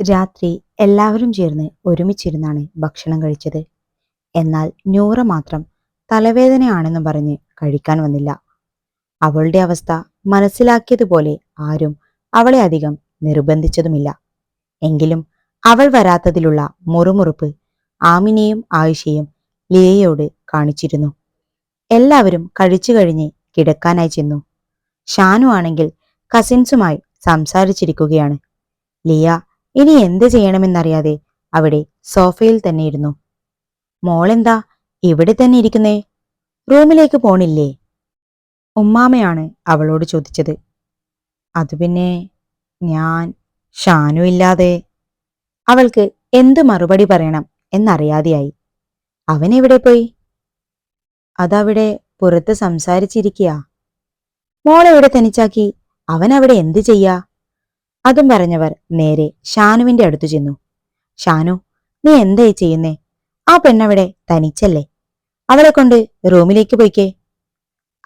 രാത്രി എല്ലാവരും ചേർന്ന് ഒരുമിച്ചിരുന്നാണ് ഭക്ഷണം കഴിച്ചത്. എന്നാൽ നൂറ മാത്രം തലവേദനയാണെന്ന് പറഞ്ഞ് കഴിക്കാൻ വന്നില്ല. അവളുടെ അവസ്ഥ മനസ്സിലാക്കിയതുപോലെ ആരും അവളെ അധികം നിർബന്ധിച്ചതുമില്ല. എങ്കിലും അവൾ വരാത്തതിലുള്ള മുറുമുറുപ്പ് ആമിനെയും ആയിഷയും ലിയയോട് കാണിച്ചിരുന്നു. എല്ലാവരും കഴിച്ചു കഴിഞ്ഞ് കിടക്കാനായി ചെന്നു. ഷാനു ആണെങ്കിൽ കസിൻസുമായി സംസാരിച്ചിരിക്കുകയാണ്. ലിയ ഇനി എന്ത് ചെയ്യണമെന്നറിയാതെ അവിടെ സോഫയിൽ തന്നെ ഇരുന്നു. മോളെന്താ ഇവിടെ തന്നെ ഇരിക്കുന്നേ? റൂമിലേക്ക് പോണില്ലേ? ഉമ്മാമയാണ് അവളോട് ചോദിച്ചത്. അത് പിന്നെ ഞാൻ ഷാനു ഇല്ലാതെ അവൾക്ക് എന്ത് മറുപടി പറയണം എന്നറിയാതെയായി. അവൻ എവിടെ പോയി? അതവിടെ പുറത്ത് സംസാരിച്ചിരിക്കുക മോളെവിടെ തനിച്ചാക്കി? അവൻ അവിടെ എന്ത് ചെയ്യാ? അതും പറഞ്ഞവർ നേരെ ഷാനുവിന്റെ അടുത്തു ചെന്നു. ഷാനു നീ എന്തായി ചെയ്യുന്നേ? ആ പെണ്ണവിടെ തനിച്ചല്ലേ? അവളെ കൊണ്ട് റൂമിലേക്ക് പോയിക്കേ.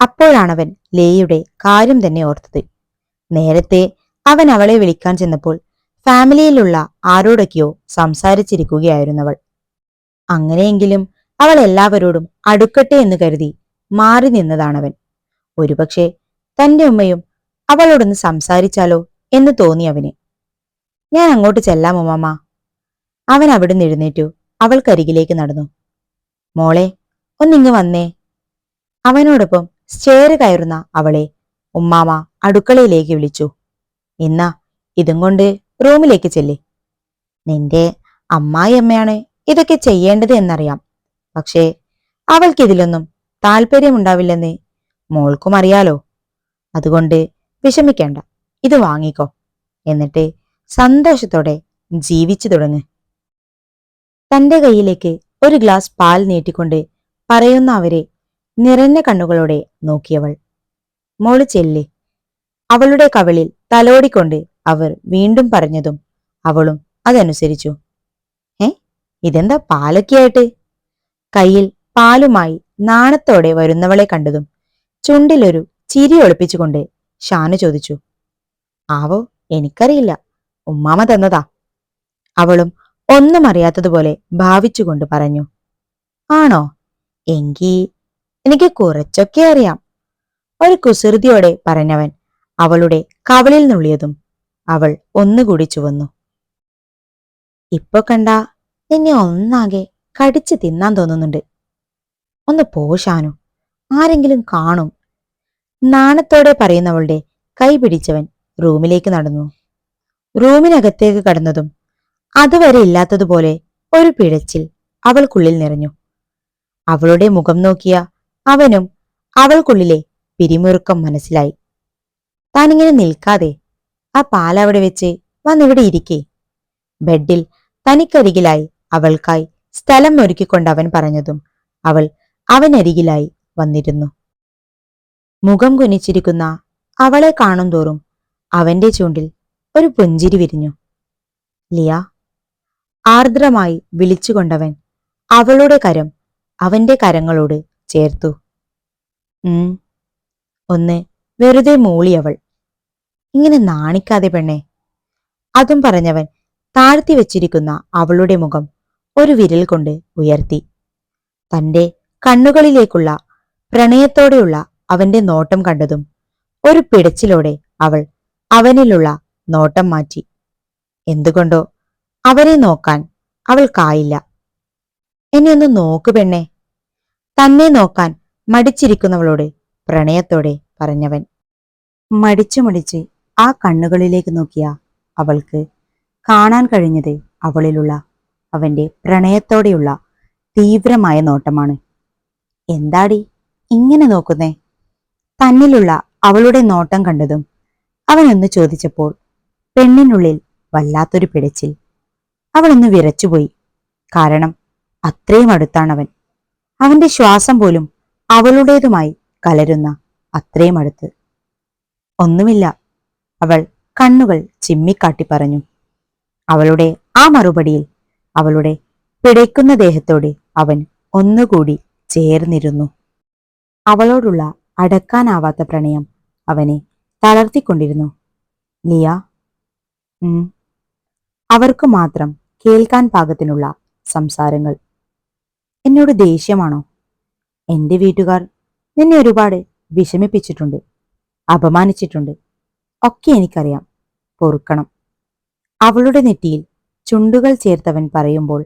അപ്പോഴാണവൻ ലേയുടെ കാര്യം തന്നെ ഓർത്തത്. നേരത്തെ അവൻ അവളെ വിളിക്കാൻ ചെന്നപ്പോൾ ഫാമിലിയിലുള്ള ആരോടൊക്കെയോ സംസാരിച്ചിരിക്കുകയായിരുന്നവൾ അങ്ങനെയെങ്കിലും അവൾ എല്ലാവരോടും അടുക്കട്ടെ എന്ന് കരുതി മാറി നിന്നതാണവൻ. ഒരുപക്ഷെ തന്റെ ഉമ്മയും അവളോടൊന്ന് സംസാരിച്ചാലോ എന്ന് തോന്നി അവന്. ഞാൻ അങ്ങോട്ട് ചെല്ലാം ഉമ്മാമ. അവൻ അവിടുന്ന് എഴുന്നേറ്റു. അവൾക്കരികിലേക്ക് നടന്നു. മോളെ ഒന്നിങ്ങ് വന്നേ. അവനോടൊപ്പം സ്റ്റേറ് കയറുന്ന അവളെ ഉമ്മാമ അടുക്കളയിലേക്ക് വിളിച്ചു. ഇന്നാ ഇതും കൊണ്ട് റൂമിലേക്ക് ചെല്ലേ. നിന്റെ അമ്മായിയമ്മയാണ് ഇതൊക്കെ ചെയ്യേണ്ടത് എന്നറിയാം. പക്ഷേ അവൾക്കിതിലൊന്നും താല്പര്യമുണ്ടാവില്ലെന്ന് മോൾക്കും അറിയാലോ. അതുകൊണ്ട് വിഷമിക്കേണ്ട. ഇത് വാങ്ങിക്കോ. എന്നിട്ട് സന്തോഷത്തോടെ ജീവിച്ചു തുടങ്ങ്. തന്റെ കയ്യിലേക്ക് ഒരു ഗ്ലാസ് പാൽ നീട്ടിക്കൊണ്ട് പറയുന്ന അവരെ നിറഞ്ഞ കണ്ണുകളോടെ നോക്കിയവൾ. മോൾ ചെല്ലേ. അവളുടെ കവളിൽ തലോടിക്കൊണ്ട് അവർ വീണ്ടും പറഞ്ഞതും അവളും അതനുസരിച്ചു. ഏ ഇതെന്താ പാലൊക്കെയായിട്ട് കയ്യിൽ പാലുമായി നാണത്തോടെ വരുന്നവളെ കണ്ടതും ചുണ്ടിലൊരു ചിരി ഒളിപ്പിച്ചുകൊണ്ട് ഷാനു ചോദിച്ചു. ആവോ എനിക്കറിയില്ല. ഉമ്മാമ തന്നതാ. അവളും ഒന്നും അറിയാത്തതുപോലെ ഭാവിച്ചുകൊണ്ട് പറഞ്ഞു ആണോ? എങ്കി എനിക്ക് കുറച്ചൊക്കെ അറിയാം. ഒരു കുസൃതിയോടെ പറഞ്ഞവൻ അവളുടെ കവളിൽ നുള്ളിയതും അവൾ ഒന്നുകൂടി ചുവന്നു. ഇപ്പൊ കണ്ട നിന്നെ ഒന്നാകെ കടിച്ചു തിന്നാൻ തോന്നുന്നുണ്ട്. ഒന്ന് പോഷാനു ആരെങ്കിലും കാണും. നാണത്തോടെ പറയുന്നവളുടെ കൈ പിടിച്ചവൻ റൂമിലേക്ക് നടന്നു. റൂമിനകത്തേക്ക് കടന്നതും അതുവരെ ഇല്ലാത്തതുപോലെ ഒരു പിഴച്ചിൽ അവൾക്കുള്ളിൽ നിറഞ്ഞു. അവളുടെ മുഖം നോക്കിയ അവനും അവൾക്കുള്ളിലെ പിരിമുറുക്കം മനസ്സിലായി. താനിങ്ങനെ നിൽക്കാതെ ആ പാലവിടെ വെച്ച് വന്നിവിടെ ഇരിക്കേ. ബെഡിൽ തനിക്കരികിലായി അവൾക്കായി സ്ഥലം ഒരുക്കിക്കൊണ്ട് അവൻ പറഞ്ഞതും അവൾ അവനരികിലായി വന്നിരുന്നു. മുഖം കുനിച്ചിരിക്കുന്ന അവളെ കാണും തോറും അവന്റെ ചൂണ്ടിൽ ഒരു പുഞ്ചിരി വിരിഞ്ഞു. ലിയ ആർദ്രമായി വിളിച്ചുകൊണ്ടവൻ അവളുടെ കരം അവന്റെ കരങ്ങളോട് ചേർത്തു. ഉം ഒന്ന് വെറുതെ മൂളിയവൾ ഇങ്ങനെ നാണിക്കാതെ പെണ്ണെ. അതും പറഞ്ഞവൻ താഴ്ത്തി വെച്ചിരിക്കുന്ന അവളുടെ മുഖം ഒരു വിരൽ കൊണ്ട് ഉയർത്തി. തന്റെ കണ്ണുകളിലേക്കുള്ള പ്രണയത്തോടെയുള്ള അവന്റെ നോട്ടം കണ്ടതും ഒരു പിടച്ചിലോടെ അവൾ അവനിലുള്ള നോട്ടം മാറ്റി. എന്തുകൊണ്ടോ അവനെ നോക്കാൻ അവൾക്കായില്ല. എന്നെ ഒന്ന് നോക്കു പെണ്ണെ. തന്നെ നോക്കാൻ മടിച്ചിരിക്കുന്നവളോട് പ്രണയത്തോടെ പറഞ്ഞവൻ. മടിച്ചു മടിച്ച് ആ കണ്ണുകളിലേക്ക് നോക്കിയ അവൾക്ക് കാണാൻ കഴിഞ്ഞത് അവളിലുള്ള അവന്റെ പ്രണയത്തോടെയുള്ള തീവ്രമായ നോട്ടമാണ്. എന്താടി ഇങ്ങനെ നോക്കുന്നേ? തന്നിലുള്ള അവളുടെ നോട്ടം കണ്ടതും അവനൊന്ന് ചോദിച്ചപ്പോൾ പെണ്ണിനുള്ളിൽ വല്ലാത്തൊരു പിടച്ചിൽ. അവളൊന്ന് വിറച്ചുപോയി. കാരണം അത്രയും അടുത്താണവൻ. അവന്റെ ശ്വാസം പോലും അവളുടേതുമായി കലരുന്ന അത്രയും അടുത്ത്. ഒന്നുമില്ല. അവൾ കണ്ണുകൾ ചിമ്മിക്കാട്ടി പറഞ്ഞു. അവളുടെ ആ മറുപടിയിൽ അവളുടെ പിടയ്ക്കുന്ന ദേഹത്തോട് അവൻ ഒന്നുകൂടി ചേർന്നിരുന്നു. അവളോടുള്ള അടക്കാനാവാത്ത പ്രണയം അവനെ തളർത്തിക്കൊണ്ടിരുന്നു. ലിയ അവർക്ക് മാത്രം കേൾക്കാൻ പാകത്തിനുള്ള സംസാരങ്ങൾ. എന്നോട് ദേഷ്യമാണോ? എന്റെ വീട്ടുകാർ നിന്നെ ഒരുപാട് വിഷമിപ്പിച്ചിട്ടുണ്ട് അപമാനിച്ചിട്ടുണ്ട്. ഒക്കെ എനിക്കറിയാം. പൊറുക്കണം. അവളുടെ നെറ്റിയിൽ ചുണ്ടുകൾ ചേർത്തവൻ പറയുമ്പോൾ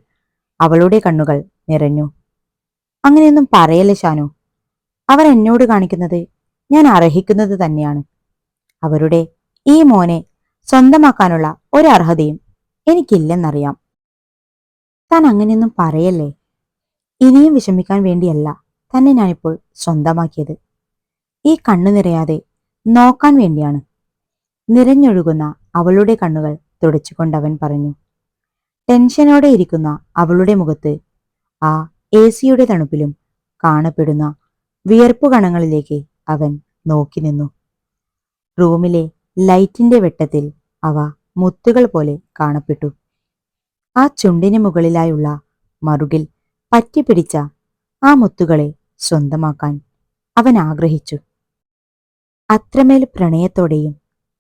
അവളുടെ കണ്ണുകൾ നിറഞ്ഞു. അങ്ങനെയൊന്നും പറയല്ലേ ഷാനു? അവർ എന്നോട് കാണിക്കുന്നത് ഞാൻ അർഹിക്കുന്നത് തന്നെയാണ്. അവരുടെ ഈ മോനെ സ്വന്തമാക്കാനുള്ള ഒരർഹതയും എനിക്കില്ലെന്നറിയാം. താൻ അങ്ങനെയൊന്നും പറയല്ലേ? ഇനിയും വിഷമിക്കാൻ വേണ്ടിയല്ല തന്നെ ഞാനിപ്പോൾ സ്വന്തമാക്കിയത്. ഈ കണ്ണു നിറയാതെ നോക്കാൻ വേണ്ടിയാണ്. നിറഞ്ഞൊഴുകുന്ന അവളുടെ കണ്ണുകൾ തുടച്ചുകൊണ്ടവൻ പറഞ്ഞു ടെൻഷനോടെ ഇരിക്കുന്ന അവളുടെ മുഖത്ത് ആ എ സിയുടെ തണുപ്പിലും കാണപ്പെടുന്ന വിയർപ്പ് കണങ്ങളിലേക്ക് അവൻ നോക്കി നിന്നു. റൂമിലെ ലൈറ്റിന്റെ വെട്ടത്തിൽ അവ മുത്തുകൾ പോലെ കാണപ്പെട്ടു. ആ ചുണ്ടിന് മുകളിലായുള്ള മറുകിൽ പറ്റിപ്പിടിച്ച ആ മുത്തുകളെ സ്വന്തമാക്കാൻ അവൻ ആഗ്രഹിച്ചു. അത്രമേൽ പ്രണയത്തോടെയും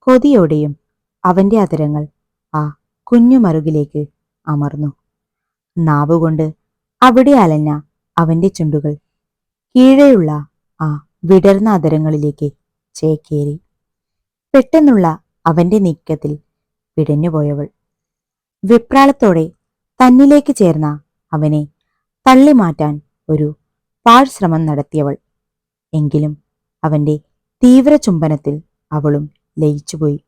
കൊതിയോടെയും അവന്റെ അതരങ്ങൾ ആ കുഞ്ഞു മറുകിലേക്ക് അമർന്നു. നാവുകൊണ്ട് അവിടെ അലഞ്ഞ അവന്റെ ചുണ്ടുകൾ കീഴെയുള്ള ആ വിടർന്ന അതരങ്ങളിലേക്ക് ചേക്കേറി പെട്ടെന്നുള്ള അവന്റെ നീക്കത്തിൽ പിടഞ്ഞുപോയവൾ വിപ്രാളത്തോടെ തന്നിലേക്ക് ചേർന്ന അവനെ തള്ളിമാറ്റാൻ ഒരു പാഴ്ശ്രമം നടത്തിയവൾ. എങ്കിലും അവന്റെ തീവ്ര ചുംബനത്തിൽ അവളും ലയിച്ചുപോയി.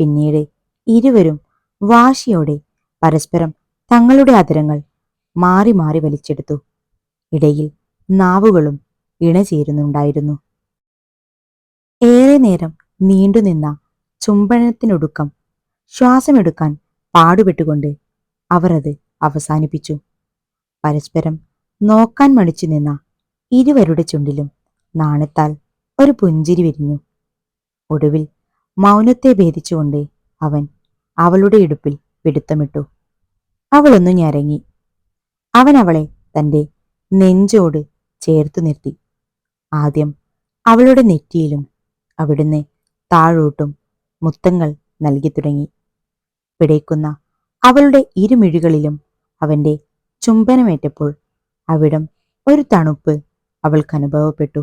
പിന്നീട് ഇരുവരും വാശിയോടെ പരസ്പരം തങ്ങളുടെ അതിരങ്ങൾ മാറി മാറി വലിച്ചെടുത്തു. ഇടയിൽ നാവുകളും ഇണചേരുന്നുണ്ടായിരുന്നു. ഏറെ നേരം നീണ്ടുനിന്ന ചുംബനത്തിനൊടുക്കം ശ്വാസമെടുക്കാൻ പാടുപെട്ടുകൊണ്ട് അവർ അത് അവസാനിപ്പിച്ചു. പരസ്പരം നോക്കാൻ മടിച്ചു നിന്ന ഇരുവരുടെ ചുണ്ടിലും നാണത്താൽ ഒരു പുഞ്ചിരി വിരിഞ്ഞു. ഒടുവിൽ മൗനത്തെ ഭേദിച്ചുകൊണ്ട് അവൻ അവളുടെ ഇടുപ്പിൽ പിടുത്തമിട്ടു. അവളൊന്നു ഞരങ്ങി. അവൻ അവളെ തന്റെ നെഞ്ചോട് ചേർത്തു നിർത്തി. ആദ്യം അവളുടെ നെറ്റിയിലും അവിടുന്ന് താഴോട്ടും മുത്തങ്ങൾ നൽകി തുടങ്ങി പിടയ്ക്കുന്ന അവളുടെ ഇരുമിഴികളിലും അവന്റെ ചുംബനമേറ്റപ്പോൾ അവിടം ഒരു തണുപ്പ് അവൾക്ക് അനുഭവപ്പെട്ടു.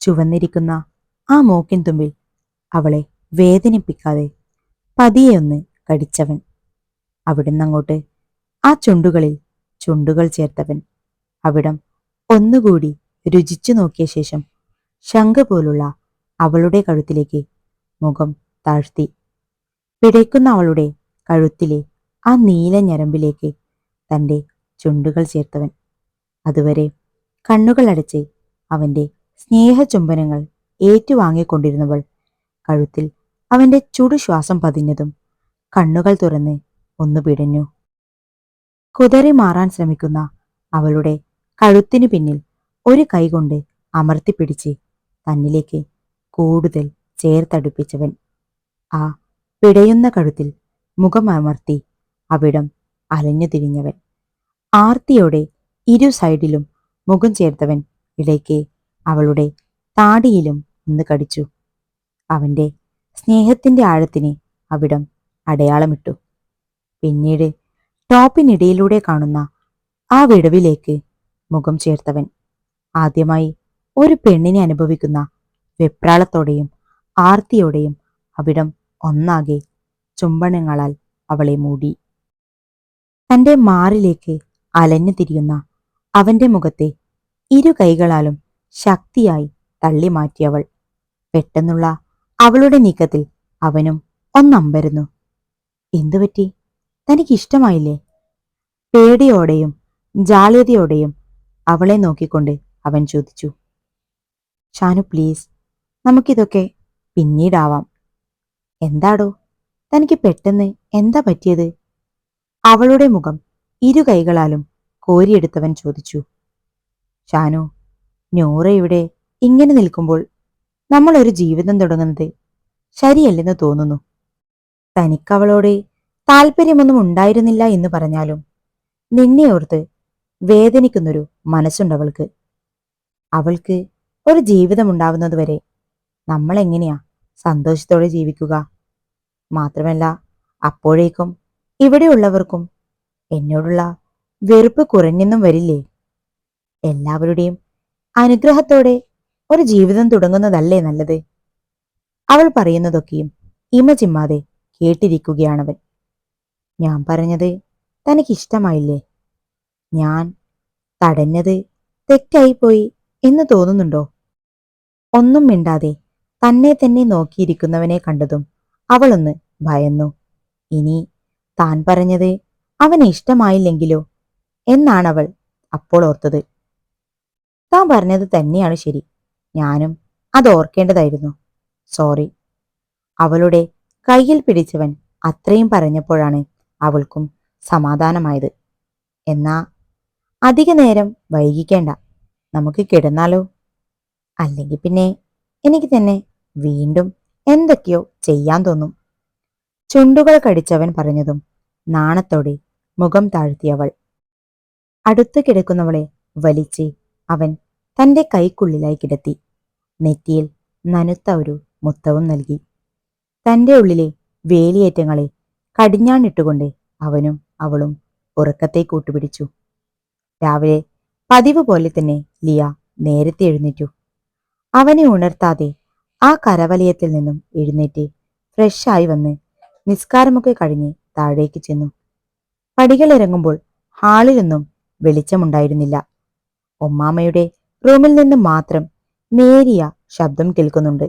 ചുവന്നിരിക്കുന്ന ആ മൂക്കിൻ തുമ്പിൽ അവളെ വേദനിപ്പിക്കാതെ പതിയെ ഒന്ന് കടിച്ചവൻ. അവിടുന്ന് അങ്ങോട്ട് ആ ചുണ്ടുകളിൽ ചുണ്ടുകൾ ചേർത്തവൻ. അവിടം ഒന്നുകൂടി രുചിച്ചു നോക്കിയ ശേഷം ശംഖ പോലുള്ള അവളുടെ കഴുത്തിലേക്ക് മുഖം താഴ്ത്തി. പിടയ്ക്കുന്ന അവളുടെ കഴുത്തിലെ ആ നീല ഞരമ്പിലേക്ക് തന്റെ ചുണ്ടുകൾ ചേർത്തവൻ. അതുവരെ കണ്ണുകൾ കണ്ണുകളടച്ച് അവന്റെ സ്നേഹചുംബനങ്ങൾ ഏറ്റുവാങ്ങിക്കൊണ്ടിരുന്നവൾ കഴുത്തിൽ അവന്റെ ചുടുശ്വാസം പതിഞ്ഞതും കണ്ണുകൾ തുറന്ന് ഒന്ന് പിടഞ്ഞു. കുതറി മാറാൻ ശ്രമിക്കുന്ന അവളുടെ കഴുത്തിനു പിന്നിൽ ഒരു കൈകൊണ്ട് അമർത്തിപ്പിടിച്ച് തന്നിലേക്ക് കൂടുതൽ ചേർത്തടുപ്പിച്ചവൻ. ആ പിടയുന്ന കഴുത്തിൽ മുഖമമർത്തി അവിടം അലഞ്ഞു തിരിഞ്ഞവൻ. ആർത്തിയോടെ ഇരു സൈഡിലും മുഖം ചേർത്തവൻ ഇടയ്ക്ക് അവളുടെ താടിയിലും ഒന്ന് കടിച്ചു. അവന്റെ സ്നേഹത്തിന്റെ ആഴത്തിന് അവിടം അടയാളമിട്ടു. പിന്നീട് ടോപ്പിനിടയിലൂടെ കാണുന്ന ആ വിടവിലേക്ക് മുഖം ചേർത്തവൻ. ആദ്യമായി ഒരു പെണ്ണിനെ അനുഭവിക്കുന്ന വെപ്രാളത്തോടെയും ആർത്തിയോടെയും അവിടം ഒന്നാകെ ചുംബനങ്ങളാൽ അവളെ മൂടി. തന്റെ മാറിലേക്ക് അലഞ്ഞു തിരിയുന്ന അവന്റെ മുഖത്തെ ഇരു കൈകളാലും ശക്തിയായി തള്ളി മാറ്റിയവൾ പെട്ടെന്നുള്ള അവളുടെ നീക്കത്തിൽ അവനും ഒന്നമ്പരുന്നു. എന്തുപറ്റി തനിക്ക് തനിക്കിഷ്ടമായില്ലേ പേടിയോടെയും ജാള്യതയോടെയും അവളെ നോക്കിക്കൊണ്ട് അവൻ ചോദിച്ചു. ഷാനു പ്ലീസ് നമുക്കിതൊക്കെ പിന്നീടാവാം. എന്താടോ? തനിക്ക് പെട്ടെന്ന് എന്താ പറ്റിയത്? അവളുടെ മുഖം ഇരു കൈകളാലും കോരിയെടുത്തവൻ ചോദിച്ചു. ഷാനു നോറ ഇവിടെ ഇങ്ങനെ നിൽക്കുമ്പോൾ നമ്മൾ ഒരു ജീവിതം തുടങ്ങുന്നത് ശരിയല്ലെന്ന് തോന്നുന്നു. തനിക്കവളോട് താല്പര്യമൊന്നും ഉണ്ടായിരുന്നില്ല എന്ന് പറഞ്ഞാലും നിന്നെ ഓർത്ത് വേദനിക്കുന്നൊരു മനസ്സുണ്ടവൾക്ക് അവൾക്ക്. ഒരു ജീവിതമുണ്ടാവുന്നതുവരെ നമ്മൾ എങ്ങനെയാ സന്തോഷത്തോടെ ജീവിക്കുക? മാത്രമല്ല അപ്പോഴേക്കും ഇവിടെയുള്ളവർക്കും എന്നോടുള്ള വെറുപ്പ് കുറഞ്ഞെന്നും വരില്ലേ? എല്ലാവരുടെയും അനുഗ്രഹത്തോടെ ഒരു ജീവിതം തുടങ്ങുന്നതല്ലേ നല്ലത്? അവൾ പറയുന്നതൊക്കെയും ഇമ ചിമ്മാതെ കേട്ടിരിക്കുകയാണവൻ. ഞാൻ പറഞ്ഞത് തനിക്കിഷ്ടമായില്ലേ? ഞാൻ തടഞ്ഞത് തെറ്റായിപ്പോയി എന്ന് തോന്നുന്നുണ്ടോ? ഒന്നും മിണ്ടാതെ തന്നെ തന്നെ നോക്കിയിരിക്കുന്നവനെ കണ്ടതും അവളൊന്ന് ഭയന്നു. ഇനി താൻ പറഞ്ഞത് അവന് ഇഷ്ടമായില്ലെങ്കിലോ? എന്നാണവൾ അപ്പോൾ ഓർത്തത്. താൻ പറഞ്ഞത് തന്നെയാണ് ശരി. ഞാനും അത് ഓർക്കേണ്ടതായിരുന്നു. സോറി. അവളുടെ കയ്യിൽ പിടിച്ചവൻ അത്രയും പറഞ്ഞപ്പോഴാണ് അവൾക്കും സമാധാനമായത്. എന്നാ അധിക നേരം വൈകിക്കേണ്ട. നമുക്ക് കിടന്നാലോ? അല്ലെങ്കിൽ പിന്നെ എനിക്ക് തന്നെ വീണ്ടും എന്തൊക്കെയോ ചെയ്യാൻ തോന്നും. ചുണ്ടുകൾ കടിച്ചവൻ പറഞ്ഞതും നാണത്തോടെ മുഖം താഴ്ത്തിയവൾ. അടുത്തു കിടക്കുന്നവളെ വലിച്ച് അവൻ തന്റെ കൈക്കുള്ളിലായി കിടത്തി. നെറ്റിയിൽ നനുത്ത ഒരു മുത്തവും നൽകി. തന്റെ ഉള്ളിലെ വേലിയേറ്റങ്ങളെ കടിഞ്ഞാണിട്ടുകൊണ്ട് അവനും അവളും ഉറക്കത്തെ കൂട്ടുപിടിച്ചു. രാവിലെ പതിവ് പോലെ തന്നെ ലിയ നേരത്തെ എഴുന്നേറ്റു. അവനെ ഉണർത്താതെ ആ കരവലയത്തിൽ നിന്നും എഴുന്നേറ്റ് ഫ്രഷായി വന്ന് നിസ്കാരമൊക്കെ കഴിഞ്ഞ് താഴേക്ക് ചെന്നു. പടികളിറങ്ങുമ്പോൾ ഹാളിലൊന്നും വെളിച്ചമുണ്ടായിരുന്നില്ല. ഒമ്മാമയുടെ റൂമിൽ നിന്ന് മാത്രം നേരിയ ശബ്ദം കേൾക്കുന്നുണ്ട്.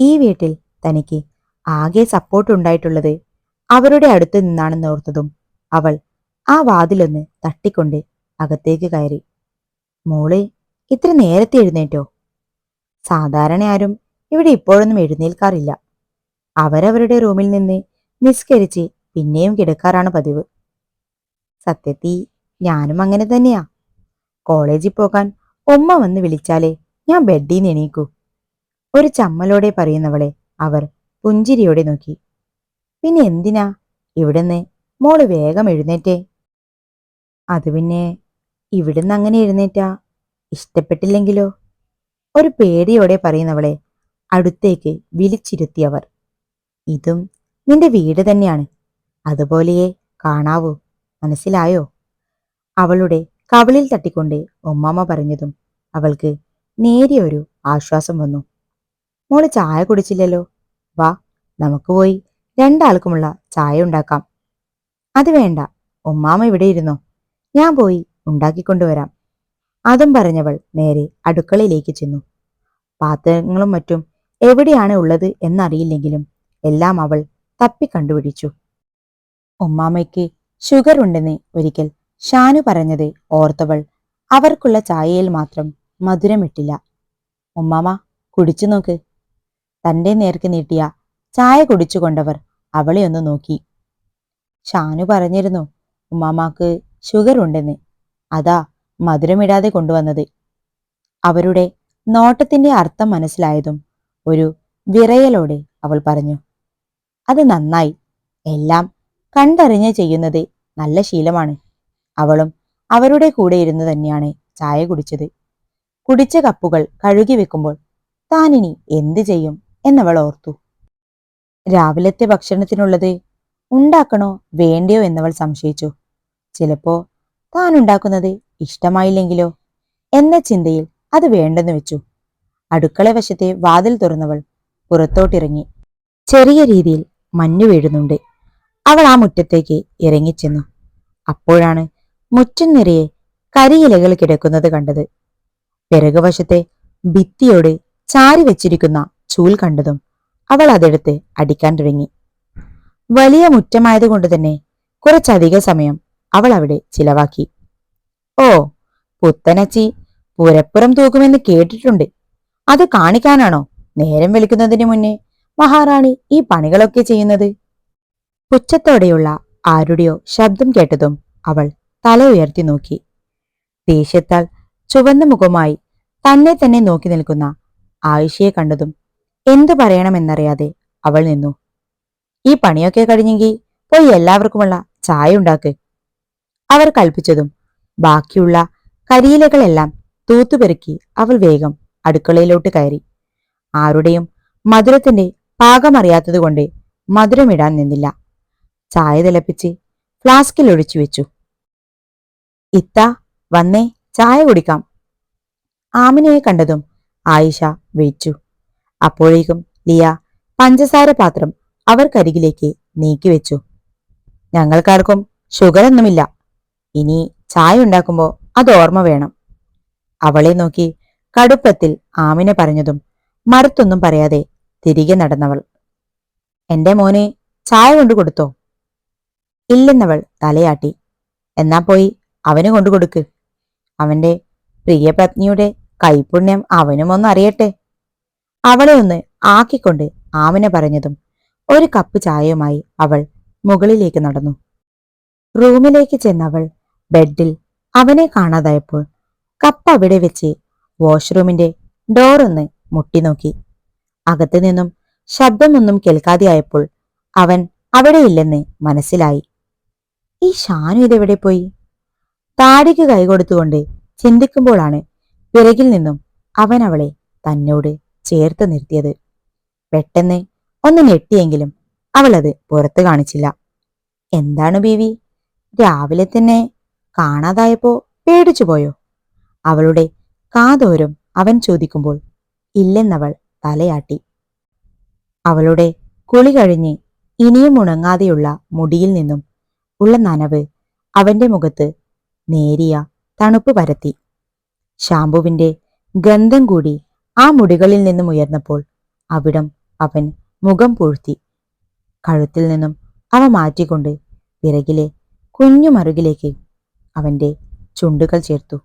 ഈ വീട്ടിൽ തനിക്ക് ആകെ സപ്പോർട്ട് ഉണ്ടായിട്ടുള്ളത് അവരുടെ അടുത്ത് നിന്നാണെന്ന് ഓർത്തതും അവൾ ആ വാതിലൊന്ന് തട്ടിക്കൊണ്ട് അകത്തേക്ക് കയറി. മോളെ ഇത്ര നേരത്തെ എഴുന്നേറ്റോ? സാധാരണ ആരും ഇവിടെ ഇപ്പോഴൊന്നും എഴുന്നേൽക്കാറില്ല. അവരവരുടെ റൂമിൽ നിന്ന് നിസ്കരിച്ച് പിന്നെയും കിടക്കാറാണ് പതിവ്. സത്യത്തി ഞാനും അങ്ങനെ തന്നെയാ. കോളേജിൽ പോകാൻ ഉമ്മ വന്ന് വിളിച്ചാലേ ഞാൻ ബെഡിൽ നിന്ന് എണീക്കൂ. ഒരു ചമ്മലോടെ പറയുന്നവളെ അവർ പുഞ്ചിരിയോടെ നോക്കി. പിന്നെ എന്തിനാ ഇവിടുന്ന് മോൾ വേഗം എഴുന്നേറ്റേ? അത് പിന്നെ ഇവിടുന്ന് അങ്ങനെ എഴുന്നേറ്റാ ഇഷ്ടപ്പെട്ടില്ലെങ്കിലോ? ഒരു പേടിയോടെ പറയുന്നവളെ അടുത്തേക്ക് വിളിച്ചിരുത്തിയവർ. ഇതും നിന്റെ വീട് തന്നെയാണ്. അതുപോലെയേ കാണാവൂ. മനസ്സിലായോ? അവളുടെ കവളിൽ തട്ടിക്കൊണ്ട് ഒമ്മാമ്മ പറഞ്ഞതും അവൾക്ക് നേരിയൊരു ആശ്വാസം വന്നു. മോൾ ചായ കുടിച്ചില്ലല്ലോ? വാ നമുക്ക് പോയി രണ്ടാൾക്കുമുള്ള ചായ ഉണ്ടാക്കാം. അത് വേണ്ട. ഉമ്മാമ ഇവിടെ ഇരുന്നോ? ഞാൻ പോയി ഉണ്ടാക്കിക്കൊണ്ടുവരാം അതും പറഞ്ഞവൾ നേരെ അടുക്കളയിലേക്ക് ചെന്നു. പാത്രങ്ങളും മറ്റും എവിടെയാണ് ഉള്ളത് എന്നറിയില്ലെങ്കിലും എല്ലാം അവൾ തപ്പി കണ്ടുപിടിച്ചു. ഉമ്മാമയ്ക്ക് ഷുഗർ ഉണ്ടെന്ന് ഒരിക്കൽ ഷാനു പറഞ്ഞത് ഓർത്തവൾ അവർക്കുള്ള ചായയിൽ മാത്രം മധുരമിട്ടില്ല ഉമ്മാമ കുടിച്ചു നോക്ക്. തന്റെ നേർക്ക് നീട്ടിയ ചായ കുടിച്ചുകൊണ്ടവർ അവളെ ഒന്ന് നോക്കി. ഷാനു പറഞ്ഞിരുന്നു ഉമ്മാമാക്ക് ഷുഗർ ഉണ്ടെന്ന്. അതാ മധുരമിടാതെ കൊണ്ടുവന്നത്. അവരുടെ നോട്ടത്തിന്റെ അർത്ഥം മനസ്സിലായതും ഒരു വിറയലോടെ അവൾ പറഞ്ഞു അത് നന്നായി. എല്ലാം കണ്ടറിഞ്ഞ് ചെയ്യുന്നത് നല്ല ശീലമാണ്. അവളും അവരുടെ കൂടെ ഇരുന്ന് തന്നെയാണ് ചായ കുടിച്ചത്. കുടിച്ച കപ്പുകൾ കഴുകി വെക്കുമ്പോൾ താനിനി എന്ത് ചെയ്യും? എന്നവൾ ഓർത്തു. രാവിലത്തെ ഭക്ഷണത്തിനുള്ളത് ഉണ്ടാക്കണോ വേണ്ടയോ? എന്നവൾ സംശയിച്ചു. ചിലപ്പോ താൻ ഉണ്ടാക്കുന്നത് ഇഷ്ടമായില്ലെങ്കിലോ? എന്ന ചിന്തയിൽ അത് വേണ്ടെന്ന് വെച്ചു. അടുക്കള വശത്തെ വാതിൽ തുറന്നവൾ പുറത്തോട്ടിറങ്ങി. ചെറിയ രീതിയിൽ മഞ്ഞു വീഴുന്നുണ്ട്. അവൾ ആ മുറ്റത്തേക്ക് ഇറങ്ങിച്ചെന്നു. അപ്പോഴാണ് മുറ്റം നിറയെ കരിയിലകൾ കിടക്കുന്നത് കണ്ടത്. പിറകുവശത്തെ ഭിത്തിയോട് ചാരി വെച്ചിരിക്കുന്ന ചൂൽ കണ്ടതും അവൾ അതെടുത്ത് അടിക്കാൻ തുടങ്ങി. വലിയ മുറ്റമായതുകൊണ്ട് തന്നെ കുറച്ചധിക സമയം അവൾ അവിടെ ചിലവാക്കി. ഓ പുത്തനച്ചി പുരപ്പുറം തൂക്കുമെന്ന് കേട്ടിട്ടുണ്ട്. അത് കാണിക്കാനാണോ നേരം വിളിക്കുന്നതിന് മുന്നേ മഹാറാണി ഈ പണികളൊക്കെ ചെയ്യുന്നത്? പുച്ഛത്തോടെയുള്ള ആരുടെയോ ശബ്ദം കേട്ടതും അവൾ തല ഉയർത്തി നോക്കി. ദേഷ്യത്താൽ ചുവന്ന മുഖമായി തന്നെ തന്നെ നോക്കി നിൽക്കുന്ന ആയിഷയെ കണ്ടതും എന്തു പറയണമെന്നറിയാതെ അവൾ നിന്നു. ഈ പണിയൊക്കെ കഴിഞ്ഞെങ്കിൽ പോയി എല്ലാവർക്കുമുള്ള ചായ ഉണ്ടാക്ക്. അവർ കൽപ്പിച്ചതും ബാക്കിയുള്ള കരിയിലകളെല്ലാം തൂത്തുപെറുക്കി അവൾ വേഗം അടുക്കളയിലോട്ട് കയറി. ആരുടെയും മധുരത്തിന്റെ പാകമറിയാത്തതുകൊണ്ട് മധുരമിടാൻ നിന്നില്ല. ചായ തിളപ്പിച്ച് ഫ്ലാസ്കിൽ ഒഴിച്ചു വെച്ചു. ഇത്ത വന്നേ ചായ കുടിക്കാം. ആമിനയെ കണ്ടതും ആയിഷ വിളിച്ചു. അപ്പോഴേക്കും ലിയ പഞ്ചസാര പാത്രം അവർക്കരികിലേക്ക് നീക്കിവെച്ചു. ഞങ്ങൾക്കാർക്കും ഷുഗറൊന്നുമില്ല. ഇനി ചായ ഉണ്ടാക്കുമ്പോ അത് ഓർമ്മ വേണം. അവളെ നോക്കി കടുപ്പത്തിൽ ആമിനെ പറഞ്ഞതും മറുത്തൊന്നും പറയാതെ തിരികെ നടന്നവൾ. എന്റെ മോനെ ചായ കൊണ്ടു കൊടുത്തോ? ഇല്ലെന്നവൾ തലയാട്ടി. എന്നാ പോയി അവന് കൊണ്ടു കൊടുക്ക്. അവന്റെ പ്രിയപത്നിയുടെ കൈപുണ്യം അവനും ഒന്ന് അറിയട്ടെ. അവളെ ഒന്ന് ആക്കിക്കൊണ്ട് ആമിനെ പറഞ്ഞതും ഒരു കപ്പ് ചായയുമായി അവൾ മുകളിലേക്ക് നടന്നു. റൂമിലേക്ക് ചെന്നവൾ ബെഡിൽ അവനെ കാണാതായപ്പോൾ കപ്പ് അവിടെ വെച്ച് വാഷ്റൂമിന്റെ ഡോറൊന്ന് മുട്ടിനോക്കി അകത്തു നിന്നും ശബ്ദമൊന്നും കേൾക്കാതെയായപ്പോൾ അവൻ അവിടെയില്ലെന്ന് മനസ്സിലായി. ഈ ഷാനു ഇതെവിടെ പോയി? താടിക്ക് കൈകൊടുത്തുകൊണ്ട് ചിന്തിക്കുമ്പോഴാണ് പിറകിൽ നിന്നും അവൻ അവളെ തന്നോട് ചേർത്ത് നിർത്തിയത്. പെട്ടെന്ന് ഒന്ന് ഞെട്ടിയെങ്കിലും അവളത് പുറത്തു കാണിച്ചില്ല. എന്താണ് ബീവി? രാവിലെ തന്നെ കാണാതായപ്പോ പേടിച്ചു പോയോ? അവളുടെ കാതോരം അവൻ ചോദിക്കുമ്പോൾ ഇല്ലെന്നവൾ തലയാട്ടി. അവളുടെ കുളി കഴിഞ്ഞ് ഇനിയും ഉണങ്ങാതെയുള്ള മുടിയിൽ നിന്നും ഉള്ള നനവ് അവന്റെ മുഖത്ത് നേരിയ തണുപ്പ് പരത്തി. ഷാംപുവിന്റെ ഗന്ധം കൂടി ആ മുടികളിൽ നിന്നും ഉയർന്നപ്പോൾ അവിടം അവൻ മുഖം പൂഴ്ത്തി. കഴുത്തിൽ നിന്നും അവ മാറ്റിക്കൊണ്ട് പിറകിലെ കുഞ്ഞു മറുകിലേക്ക് അവന്റെ ചുണ്ടുകൾ ചേർത്തു.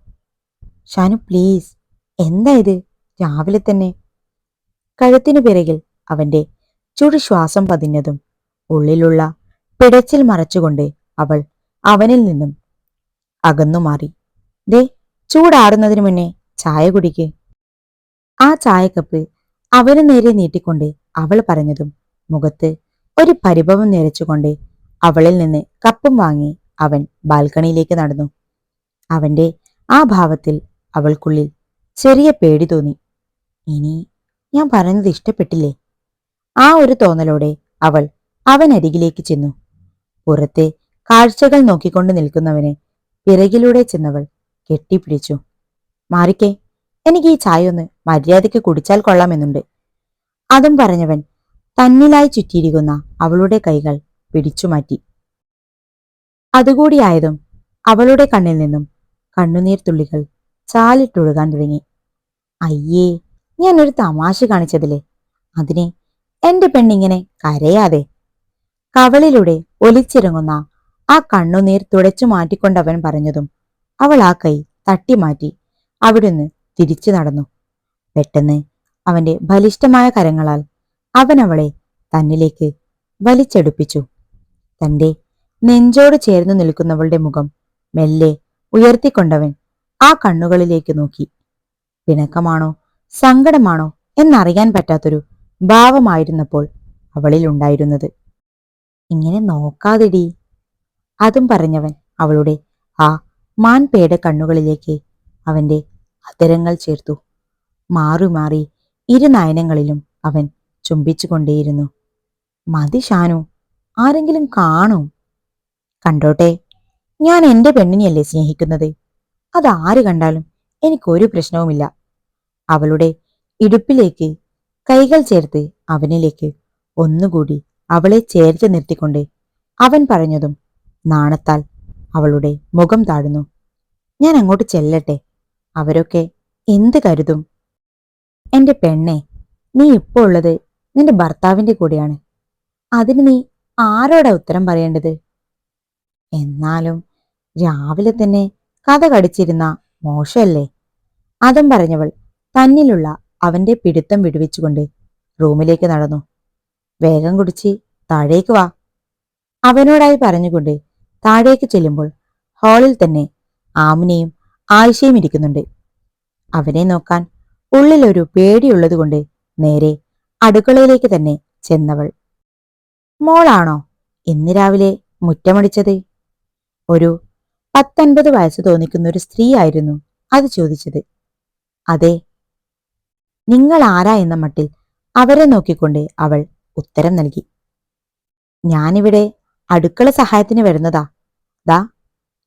ഷാനു പ്ലീസ് എന്താ ഇത്? രാവിലെ തന്നെ. കഴുത്തിനു പിറകിൽ അവന്റെ അവന്റെ ചുടുശ്വാസം പതിഞ്ഞതും ഉള്ളിലുള്ള പിടച്ചിൽ മറച്ചുകൊണ്ട് അവൾ അവനിൽ നിന്നും അകന്നു മാറി. ദേ ചൂടാറുന്നതിനു മുന്നേ ചായ കുടിക്ക്. ആ ചായക്കപ്പ് അവന് നേരെ നീട്ടിക്കൊണ്ട് അവൾ പറഞ്ഞതും മുഖത്ത് ഒരു പരിഭവം നിറച്ചുകൊണ്ട് അവളിൽ നിന്ന് കപ്പും വാങ്ങി അവൻ ബാൽക്കണിയിലേക്ക് നടന്നു. അവന്റെ ആ ഭാവത്തിൽ അവൾക്കുള്ളിൽ ചെറിയ പേടി തോന്നി. ഇനി ഞാൻ പറയുന്നത് ഇഷ്ടപ്പെട്ടില്ലേ? ആ ഒരു തോന്നലോടെ അവൾ അവനരികിലേക്ക് ചെന്നു. പുറത്തെ കാഴ്ചകൾ നോക്കിക്കൊണ്ട് നിൽക്കുന്നവനെ പിറകിലൂടെ ചെന്നവൾ കെട്ടിപ്പിടിച്ചു. മാറിക്കേ എനിക്ക് ഈ ചായ ഒന്ന് മര്യാദയ്ക്ക് കുടിച്ചാൽ കൊള്ളാമെന്നുണ്ട് അതും പറഞ്ഞവൻ തന്നിലായി ചുറ്റിയിരിക്കുന്ന അവളുടെ കൈകൾ പിടിച്ചുമാറ്റി. അതുകൂടിയായതും അവളുടെ കണ്ണിൽ നിന്നും കണ്ണുനീർ തുള്ളികൾ ചാലിട്ടൊഴുകാൻ തുടങ്ങി. അയ്യേ ഞാനൊരു തമാശ കാണിച്ചതില്ലേ? അതിനെ എന്റെ പെണ്ണിങ്ങനെ കരയാതെ? കവളിലൂടെ ഒലിച്ചിറങ്ങുന്ന ആ കണ്ണുനീർ തുടച്ചു മാറ്റിക്കൊണ്ടവൻ പറഞ്ഞതും അവൾ ആ കൈ തട്ടിമാറ്റി അവിടുന്ന് തിരിച്ചു നടന്നു. പെട്ടെന്ന് അവന്റെ ബലിഷ്ഠമായ കരങ്ങളാൽ അവൻ അവളെ തന്നിലേക്ക് വലിച്ചെടുപ്പിച്ചു. തന്റെ നെഞ്ചോട് ചേർന്നു നിൽക്കുന്നവളുടെ മുഖം മെല്ലെ ഉയർത്തിക്കൊണ്ടവൻ ആ കണ്ണുകളിലേക്ക് നോക്കി. പിണക്കമാണോ സങ്കടമാണോ എന്നറിയാൻ പറ്റാത്തൊരു ഭാവമായിരുന്നപ്പോൾ അവളിൽ ഉണ്ടായിരുന്നത്. ഇങ്ങനെ നോക്കാതിടി അതും പറഞ്ഞവൻ അവളുടെ ആ മാൻപേട കണ്ണുകളിലേക്ക് അവന്റെ അതരങ്ങൾ ചേർത്തു. മാറി മാറി ഇരു നയനങ്ങളിലും അവൻ ചുംബിച്ചുകൊണ്ടേയിരുന്നു. മതി ഷാനു ആരെങ്കിലും കാണും. കണ്ടോട്ടെ? ഞാൻ എന്റെ പെണ്ണിനെയല്ലേ സ്നേഹിക്കുന്നത്? അത് ആര് കണ്ടാലും എനിക്കൊരു പ്രശ്നവുമില്ല. അവളുടെ ഇടുപ്പിലേക്ക് കൈകൾ ചേർത്ത് അവനിലേക്ക് ഒന്നുകൂടി അവളെ ചേർത്ത് നിർത്തിക്കൊണ്ട് അവൻ പറഞ്ഞതും നാണത്താൽ അവളുടെ മുഖം താഴുന്നു. ഞാൻ അങ്ങോട്ട് ചെല്ലട്ടെ? അവരൊക്കെ എന്ത് കരുതും? എന്റെ പെണ്ണെ നീ ഇപ്പോൾ ഉള്ളത് നിന്റെ ഭർത്താവിന്റെ കൂടെയാണ്. അതിന് നീ ആരോടാ ഉത്തരം പറയേണ്ടത്? എന്നാലും രാവിലെ തന്നെ കഥ കടിച്ചിരുന്ന മോശമല്ലേ അതും പറഞ്ഞവൾ തന്നിലുള്ള അവന്റെ പിടുത്തം വിടുവിച്ചുകൊണ്ട് റൂമിലേക്ക് നടന്നു. വേഗം കുടിച്ച് താഴേക്ക് വാ. അവനോടായി പറഞ്ഞുകൊണ്ട് താഴേക്ക് ചെല്ലുമ്പോൾ ഹാളിൽ തന്നെ ആമിനെയും ആയിഷയും ഇരിക്കുന്നുണ്ട്. അവനെ നോക്കാൻ ഉള്ളിലൊരു പേടിയുള്ളതുകൊണ്ട് നേരെ അടുക്കളയിലേക്ക് തന്നെ ചെന്നവൾ. മോളാണോ ഇന്ന് രാവിലെ മുറ്റമടിച്ചത്? ഒരു പത്തൊൻപത് വയസ്സ് തോന്നിക്കുന്ന ഒരു സ്ത്രീ ആയിരുന്നു അത് ചോദിച്ചത്. അതെ നിങ്ങൾ ആരാ എന്ന മട്ടിൽ അവരെ നോക്കിക്കൊണ്ട് അവൾ ഉത്തരം നൽകി. ഞാനിവിടെ അടുക്കള സഹായത്തിന് വരുന്നതാ. ദാ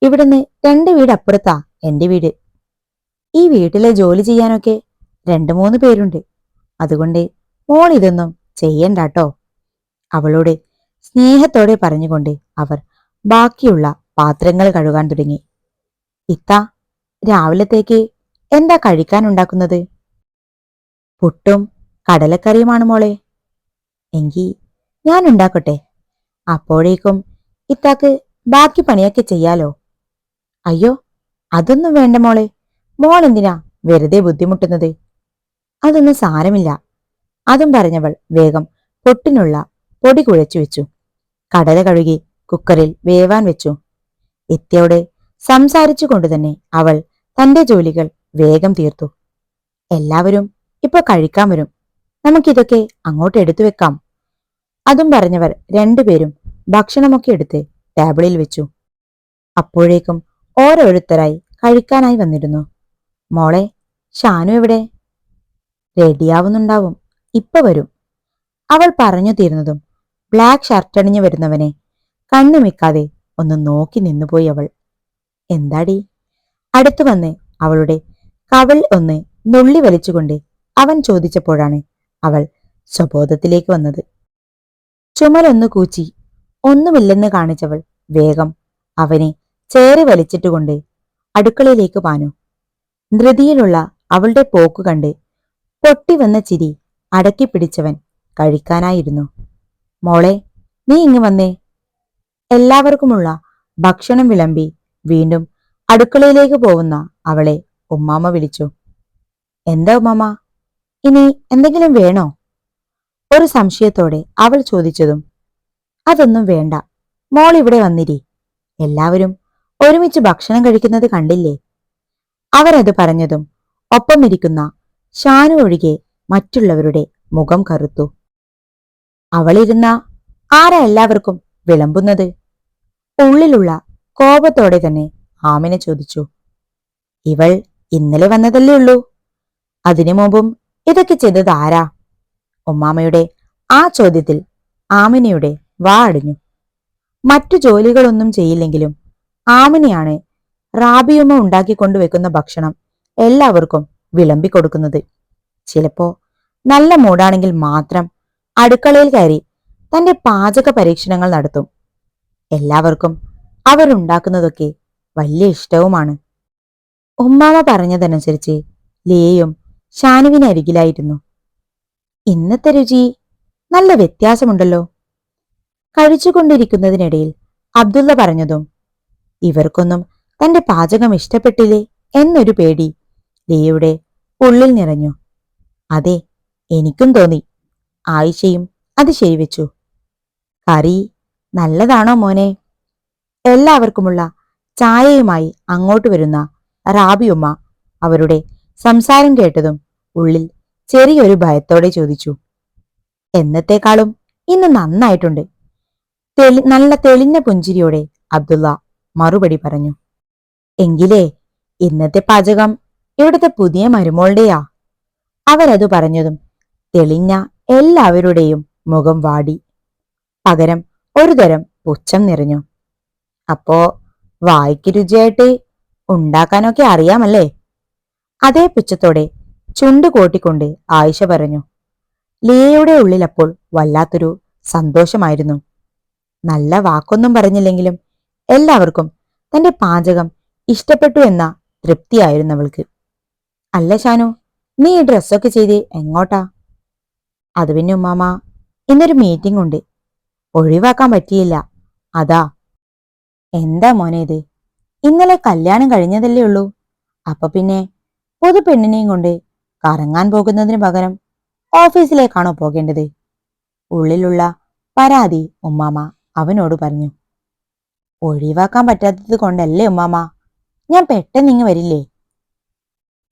ഇവിടുന്ന് രണ്ട് വീട് അപ്പുറത്താ എന്റെ വീട്. ഈ വീട്ടിലെ ജോലി ചെയ്യാനൊക്കെ രണ്ടു മൂന്ന് പേരുണ്ട്. അതുകൊണ്ട് മോൾ ഇതൊന്നും ചെയ്യണ്ടാട്ടോ. അവളോട് സ്നേഹത്തോടെ പറഞ്ഞുകൊണ്ട് അവർ ബാക്കിയുള്ള പാത്രങ്ങൾ കഴുകാൻ തുടങ്ങി. ഇത്ത രാവിലത്തേക്ക് എന്താ കഴിക്കാൻ ഉണ്ടാക്കുന്നത്? പുട്ടും കടലക്കറിയുമാണ് മോളെ. എങ്കി ഞാൻ ഉണ്ടാക്കട്ടെ. അപ്പോഴേക്കും ഇത്താക്ക് ബാക്കി പണിയൊക്കെ ചെയ്യാലോ. അയ്യോ അതൊന്നും വേണ്ട മോളെ. മോൾ എന്തിനാ വെറുതെ ബുദ്ധിമുട്ടുന്നത്? അതൊന്നും സാരമില്ല. അതും പറഞ്ഞവൾ വേഗം പൊട്ടിനുള്ള പൊടി കുഴച്ചു വെച്ചു. കടല കഴുകി കുക്കറിൽ വേവാൻ വെച്ചു. ഇത്തയോടെ സംസാരിച്ചു കൊണ്ടുതന്നെ അവൾ തന്റെ ജോലികൾ വേഗം തീർത്തു. എല്ലാവരും ഇപ്പൊ കഴിക്കാൻ വരും. നമുക്കിതൊക്കെ അങ്ങോട്ട് എടുത്തു വെക്കാം. അതും പറഞ്ഞവർ രണ്ടുപേരും ഭക്ഷണമൊക്കെ എടുത്ത് ടേബിളിൽ വെച്ചു. അപ്പോഴേക്കും ഓരോരുത്തരായി കഴിക്കാനായി വന്നിരുന്നു. മോളെ ഷാനു എവിടെ? റെഡിയാവുന്നുണ്ടാവും. ഇപ്പൊ വരും. അവൾ പറഞ്ഞു തീരുന്നതും ബ്ലാക്ക് ഷർട്ടണിഞ്ഞു വരുന്നവനെ കണ്ണുമിക്കാതെ ഒന്ന് നോക്കി നിന്നുപോയി അവൾ. എന്താടി? അടുത്തു വന്ന് അവളുടെ കവൾ ഒന്ന് നുള്ളി വലിച്ചുകൊണ്ട് അവൻ ചോദിച്ചപ്പോഴാണ് അവൾ സ്വബോധത്തിലേക്ക് വന്നത്. ചുമലൊന്ന് കൂച്ചി ഒന്നുമില്ലെന്ന് കാണിച്ചവൾ വേഗം അവനെ ചേറി വലിച്ചിട്ടുകൊണ്ട് അടുക്കളയിലേക്ക് പാഞ്ഞു. ധൃതിയിലുള്ള അവളുടെ പോക്ക് കണ്ട് പൊട്ടിവന്ന ചിരി അടക്കി പിടിച്ചവൻ കഴിക്കാനായിരുന്നു. മോളെ നീ ഇങ്ങ് വന്നേ. എല്ലാവർക്കുമുള്ള ഭക്ഷണം വിളമ്പി വീണ്ടും അടുക്കളയിലേക്ക് പോകുന്ന അവളെ ഉമ്മാമ വിളിച്ചു. എന്താ ഉമ്മാമ? ഇനി എന്തെങ്കിലും വേണോ? ഒരു സംശയത്തോടെ അവൾ ചോദിച്ചതും അതൊന്നും വേണ്ട. മോൾ ഇവിടെ വന്നിരി. എല്ലാവരും ഒരുമിച്ച് ഭക്ഷണം കഴിക്കുന്നത് കണ്ടില്ലേ? അവരത് പറഞ്ഞതും ഒപ്പം ഇരിക്കുന്ന ഷാനു ഒഴികെ മറ്റുള്ളവരുടെ മുഖം കറുത്തു. അവളിരുന്ന ആരാ എല്ലാവർക്കും വിളമ്പുന്നത്. ഉള്ളിലുള്ള കോപത്തോടെ തന്നെ ആമിനെ ചോദിച്ചു ഇവൾ ഇന്നലെ വന്നതല്ലേ ഉള്ളൂ? അതിനു മുമ്പും ഇതൊക്കെ ചെയ്തത് ആരാ? ഉമ്മാമയുടെ ആ ചോദ്യത്തിൽ ആമിനയുടെ വാ അടിഞ്ഞു. മറ്റു ജോലികളൊന്നും ചെയ്യില്ലെങ്കിലും ആമിനയാണ് റാബിയുമ്മ ഉണ്ടാക്കിക്കൊണ്ടുവെക്കുന്ന ഭക്ഷണം എല്ലാവർക്കും വിളമ്പിക്കൊടുക്കുന്നത് ചിലപ്പോ നല്ല മൂടാണെങ്കിൽ മാത്രം അടുക്കളയിൽ കയറി തന്റെ പാചക പരീക്ഷണങ്ങൾ നടത്തും. എല്ലാവർക്കും അവരുണ്ടാക്കുന്നതൊക്കെ വലിയ ഇഷ്ടവുമാണ്. ഉമ്മാമ പറഞ്ഞതനുസരിച്ച് ലേയും ഷാനുവിന് അരികിലായിരുന്നു. ഇന്നത്തെ രുചി നല്ല വ്യത്യാസമുണ്ടല്ലോ. കഴിച്ചുകൊണ്ടിരിക്കുന്നതിനിടയിൽ അബ്ദുള്ള പറഞ്ഞതും ഇവർക്കൊന്നും തന്റെ പാചകം ഇഷ്ടപ്പെട്ടില്ലേ? എന്നൊരു പേടി ലേയുടെ ഉള്ളിൽ നിറഞ്ഞു. അതെ എനിക്കും തോന്നി. ആയിഷയും അത് ശരിവെച്ചു. കറി നല്ലതാണോ മോനെ? എല്ലാവർക്കുമുള്ള ചായയുമായി അങ്ങോട്ട് വരുന്ന റാബിയുമ്മ അവരുടെ സംസാരം കേട്ടതും ഉള്ളിൽ ചെറിയൊരു ഭയത്തോടെ ചോദിച്ചു എന്നത്തെക്കാളും ഇന്ന് നന്നായിട്ടുണ്ട്. തെളി നല്ല തെളിഞ്ഞ പുഞ്ചിരിയോടെ അബ്ദുള്ള മറുപടി പറഞ്ഞു എങ്കിലേ ഇന്നത്തെ പാചകം ഇവിടുത്തെ പുതിയ മരുമോളുടെയാ. അവരതു പറഞ്ഞതും തെളിഞ്ഞ എല്ലാവരുടെയും മുഖം വാടി പകരം ഒരു തരം പുച്ഛം നിറഞ്ഞു. അപ്പോ വായിക്ക് രുചിയായിട്ട് ഉണ്ടാക്കാനൊക്കെ അറിയാമല്ലേ? അതേ പുച്ഛത്തോടെ ചുണ്ട് കോട്ടിക്കൊണ്ട് ആയിഷ പറഞ്ഞു ലിയയുടെ ഉള്ളിൽ അപ്പോൾ വല്ലാത്തൊരു സന്തോഷമായിരുന്നു. നല്ല വാക്കൊന്നും പറഞ്ഞില്ലെങ്കിലും എല്ലാവർക്കും തന്റെ പാചകം ഇഷ്ടപ്പെട്ടു എന്ന തൃപ്തിയായിരുന്നു അവൾക്ക്. അല്ല ഷാനു നീ ഈ ഡ്രസ്സൊക്കെ ചെയ്ത് എങ്ങോട്ടാ? അത് പിന്നെ ഉമ്മാമ ഇന്നൊരു മീറ്റിംഗ് ഉണ്ട്. ഒഴിവാക്കാൻ പറ്റിയില്ല. അതാ എന്താ മോനെ ഇത്? ഇന്നലെ കല്യാണം കഴിഞ്ഞതല്ലേ ഉള്ളൂ. അപ്പൊ പിന്നെ പൊതു പെണ്ണിനെയും കൊണ്ട് കറങ്ങാൻ പോകുന്നതിന് പകരം ഓഫീസിലേക്കാണോ പോകേണ്ടത്? ഉള്ളിലുള്ള പരാതി ഉമ്മാമ അവനോട് പറഞ്ഞു. ഒഴിവാക്കാൻ പറ്റാത്തത് കൊണ്ടല്ലേ ഉമ്മാമ? ഞാൻ പെട്ടെന്ന് ഇങ്ങ് വരില്ലേ?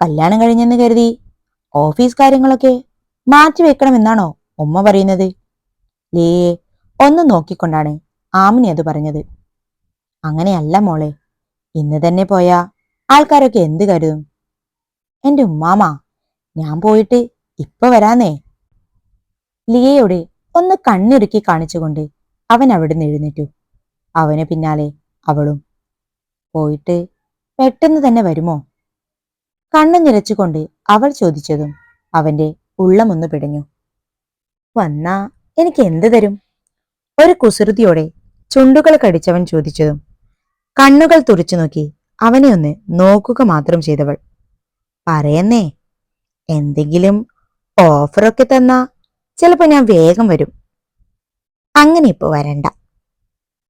കല്യാണം കഴിഞ്ഞെന്ന് കരുതി ഓഫീസ് കാര്യങ്ങളൊക്കെ മാറ്റി വെക്കണമെന്നാണോ ഉമ്മ പറയുന്നത്? ലേയെ ഒന്ന് നോക്കിക്കൊണ്ടാണ് ആമിനി അത് പറഞ്ഞത്. അങ്ങനെയല്ല മോളെ ഇന്ന് തന്നെ പോയാ ആൾക്കാരൊക്കെ എന്ത് കരുതും? എന്റെ ഉമ്മാമ ഞാൻ പോയിട്ട് ഇപ്പൊ വരാന്നേ. ലിയയോട് ഒന്ന് കണ്ണിറുക്കി കാണിച്ചുകൊണ്ട് അവൻ അവിടുന്ന് എഴുന്നേറ്റു. അവന് പിന്നാലെ അവളും പോയിട്ട് പെട്ടെന്ന് തന്നെ വരുമോ? കണ്ണു നിരച്ചുകൊണ്ട് അവൾ ചോദിച്ചതും അവന്റെ ഉള്ളമൊന്ന് പിടഞ്ഞു. വന്നാ എനിക്ക് എന്ത് തരും? ഒരു കുസൃതിയോടെ ചുണ്ടുകൾ കടിച്ചവൻ ചോദിച്ചതും കണ്ണുകൾ തുറച്ചു നോക്കി അവനെ ഒന്ന് നോക്കുക മാത്രം ചെയ്തവൾ. പറയുന്നേ എന്തെങ്കിലും ഓഫറൊക്കെ തന്നാ ചിലപ്പോ ഞാൻ വേഗം വരും. അങ്ങനെ ഇപ്പൊ വരണ്ട.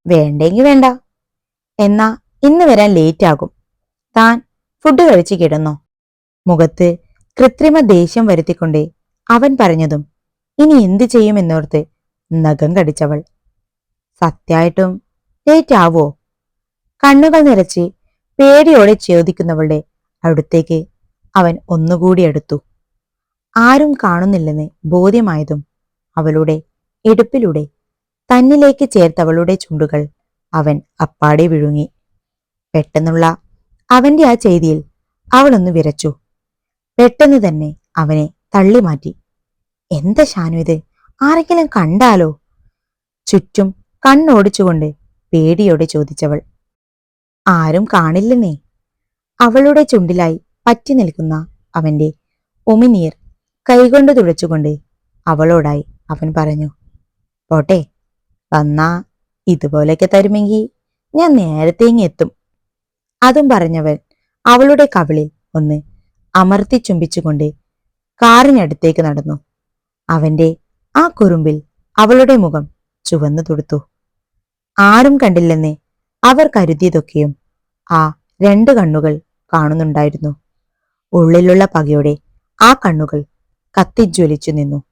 വേണ്ടെങ്കി വേണ്ട. എന്നാ ഇന്ന് വരാൻ ലേറ്റ് ആകും താൻ ഫുഡ് കഴിച്ച് കിടന്നോ? മുഖത്ത് കൃത്രിമ ദേഷ്യം വരുത്തിക്കൊണ്ട് അവൻ പറഞ്ഞതും ഇനി എന്തു ചെയ്യുമെന്നോർത്ത് നഖം കടിച്ചവൾ സത്യായിട്ടും ലേറ്റ് ആവോ കണ്ണുകൾ നിറച്ച് പേടിയോടെ ചോദിക്കുന്നവളുടെ അടുത്തേക്ക് അവൻ ഒന്നുകൂടി എടുത്തു ആരും കാണുന്നില്ലെന്ന് ബോധ്യമായതും അവളുടെ എടുപ്പിലൂടെ തന്നിലേക്ക് ചേർത്തവളുടെ ചുണ്ടുകൾ അവൻ അപ്പാടെ വിഴുങ്ങി. പെട്ടെന്നുള്ള അവന്റെ ആ ചെയ്തിയിൽ അവളൊന്ന് വിരച്ചു പെട്ടെന്ന് തന്നെ അവനെ തള്ളിമാറ്റി. എന്താ ഷാനു ഇത്? ആരെങ്കിലും കണ്ടാലോ? ചുറ്റും കണ്ണോടിച്ചുകൊണ്ട് പേടിയോടെ ചോദിച്ചവൾ ആരും കാണില്ലെന്നേ അവളുടെ ചുണ്ടിലായി പറ്റി നിൽക്കുന്ന അവന്റെ ഉമിനീർ കൈകൊണ്ട് തുഴച്ചുകൊണ്ട് അവളോടായി അവൻ പറഞ്ഞു പോട്ടെ വന്നാ ഇതുപോലെയൊക്കെ തരുമെങ്കിൽ ഞാൻ നേരത്തെ ഇങ്ങ് എത്തും. അതും പറഞ്ഞവൻ അവളുടെ കവിളിൽ ഒന്ന് അമർത്തി ചുംബിച്ചുകൊണ്ട് കാറിനടുത്തേക്ക് നടന്നു. അവന്റെ ആ കുറുമ്പിൽ അവളുടെ മുഖം ചുവന്നു തുടുത്തു. ആരും കണ്ടില്ലെന്നേ അവർ കരുതിയതൊക്കെയും ആ രണ്ട് കണ്ണുകൾ കാണുന്നുണ്ടായിരുന്നു. ഉള്ളിലുള്ള പകയോടെ ആ കണ്ണുകൾ കത്തിജ്വലിച്ചു നിന്നു.